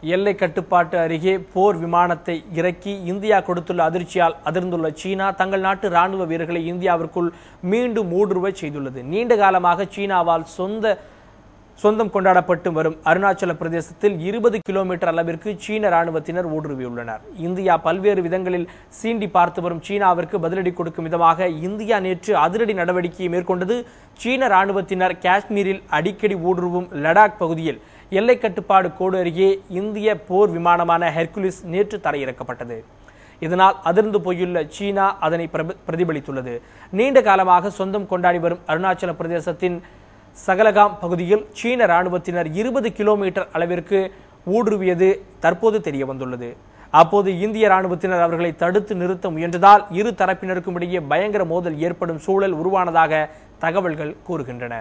எல்லை கட்டுப்பாட்டு அருகே போர் விமானத்தை இறக்கி இந்தியா கொடுத்துள்ள அதிர்ச்சியால் அதிர்ந்துள்ள சீனா தங்கள் நாட்டு ராணுவ வீரர்களை இந்தியாவிற்குள் மீண்டும் ஊடுருவ செய்துள்ளது. நீண்ட காலமாக சீனாவால் சொந்த சொந்தம் கொண்டாடப்பட்டு வரும் அருணாச்சல பிரதேசத்தில் இருபது கிலோமீட்டர் அளவிற்கு சீன ராணுவத்தினர் ஊடுருவியுள்ளனர். இந்தியா பல்வேறு விதங்களில் சீண்டி பார்த்து வரும் சீனாவிற்கு பதிலடி கொடுக்கும் விதமாக இந்தியா நேற்று அதிரடி நடவடிக்கையை மேற்கொண்டது. சீன ராணுவத்தினர் காஷ்மீரில் அடிக்கடி ஊடுருவும் லடாக் பகுதியில் எல்லை கட்டுப்பாடு கோடு அருகே இந்திய போர் விமானமான ஹெர்குலிஸ் நேற்று தரையிறக்கப்பட்டது. இதனால் அதிர்ந்து போயுள்ள சீனா அதனை பிரப- பிரதிபலித்துள்ளது. நீண்ட காலமாக சொந்தம் கொண்டாடி வரும் அருணாச்சல பிரதேசத்தின் சகலகாம் பகுதியில் சீன ராணுவத்தினர் இருபது கிலோமீட்டர் அளவிற்கு ஊடுருவியது தற்போது தெரிய வந்துள்ளது அப்போது இந்திய ராணுவத்தினர் அவர்களை தடுத்து நிறுத்த முயன்றதால் இரு தரப்பினருக்கும் இடையே பயங்கர மோதல் ஏற்படும் சூழல் உருவானதாக தகவல்கள் கூறுகின்றன.